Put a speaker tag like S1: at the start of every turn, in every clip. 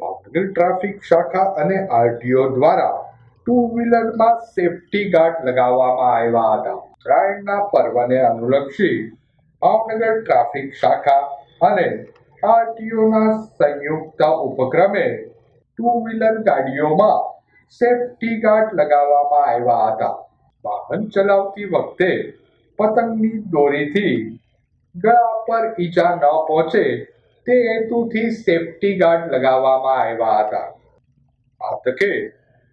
S1: Bhavnagar traffic શાખા અને RTO દ્વારા ટુ વ્હીલરમાં સેફટી ગાર્ડ લગાવવામાં આવ્યા હતા. ઉત્તરાયણના પર્વને અનુલક્ષી ભાવનગર ટ્રાફિક શાખા અને આરટીઓના સંયુક્ત ઉપક્રમે ટુ વ્હીલર ગાડીઓમાં સેફટી ગાર્ડ લગાવવામાં આવ્યા હતા. વાહન ચલાવતી વખતે પતંગની દોરીથી ગળા પર ઈજા ન પહોંચે તે હેતુથી સેફટી ગાર્ડ લગાવવામાં આવ્યા હતા. આ તકે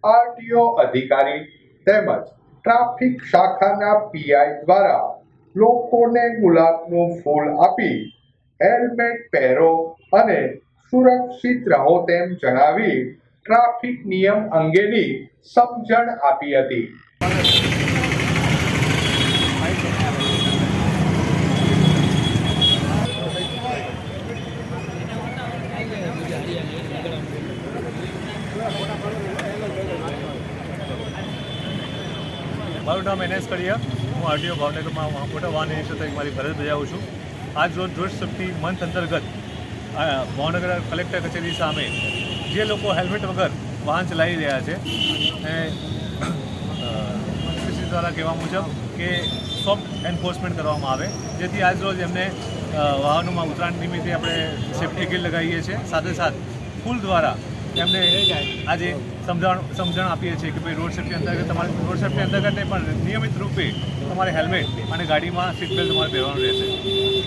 S1: આરટીઓ અધિકારી તેમજ ટ્રાફિક શાખાના પીઆઈ દ્વારા લોકોને ગુલાબનું ફૂલ આપી હેલ્મેટ પહેરો અને સુરક્ષિત રહો તેમ જણાવી ટ્રાફિક નિયમ અંગેની સમજણ આપી હતી.
S2: મારું નામ એનએસ કડિયા. હું આરટીઓ ભાવનગરમાં મોટા વાહન નિરીક્ષક તરીકે મારી ફરજ બજાવું છું. આજ રોજ રોડ સેફ્ટી મંથ અંતર્ગત ભાવનગર કલેક્ટર કચેરી સામે જે લોકો હેલ્મેટ વગર વાહન ચલાવી રહ્યા છે એ દ્વારા કહેવા મુજબ કે સોફ્ટ એન્ફોર્સમેન્ટ કરવામાં આવે, જેથી આજ રોજ એમને વાહનોમાં ઉત્તરાયણ નિમિત્તે આપણે સેફ્ટી ગીર લગાવીએ છીએ. સાથે સાથ ફૂલ દ્વારા એમને આજે સમજણ સમજણ આપીએ છીએ કે ભાઈ રોડ સેફ્ટી અંતર્ગત તમારે રોડ સેફ્ટી અંતર્ગત પણ નિયમિત રૂપે તમારે હેલ્મેટ અને ગાડીમાં સીટ બેલ્ટ તમારે પહેરવાનું રહેશે.